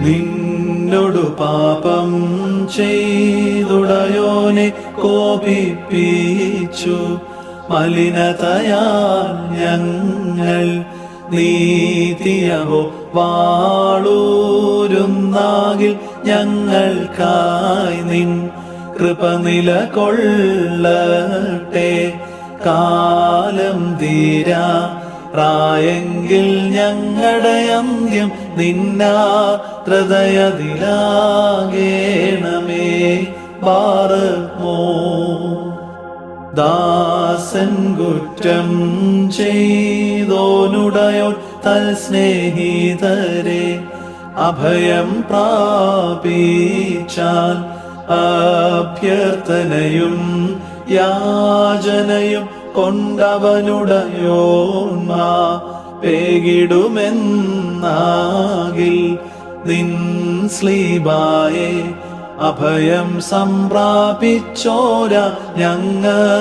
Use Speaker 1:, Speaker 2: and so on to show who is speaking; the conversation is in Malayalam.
Speaker 1: നിന്നോടു പാപം ചെയ്തുടയോനെ കോപിപ്പിച്ചു. മലിനതയാ ഞങ്ങൾ നീതിയവോ? വാളൂരുന്നാകിൽ ഞങ്ങൾക്കായി നിൻ കൃപ നിലകൊള്ളട്ടെ. കാലം തീരാ പ്രായെങ്കിൽ ഞങ്ങളുടെ അന്ത്യം നിന്നാത്രതയതിലാകേണമേ പാറമോ ദാസൻ കുറ്റം ചെയ്തോനുടയോ തൽ സ്നേഹിതരെ അഭയം പ്രാപിച്ചാൽ അഭ്യർത്ഥനയും യാചനയും കൊണ്ടവനുടയോന്മാ പേകിടുമെന്നാകിൽ നിൻ സ്ലീബായെ അഭയം സംപ്രാപിച്ചോര ഞങ്ങളൊടലിവുണ്ടാകേണമേ.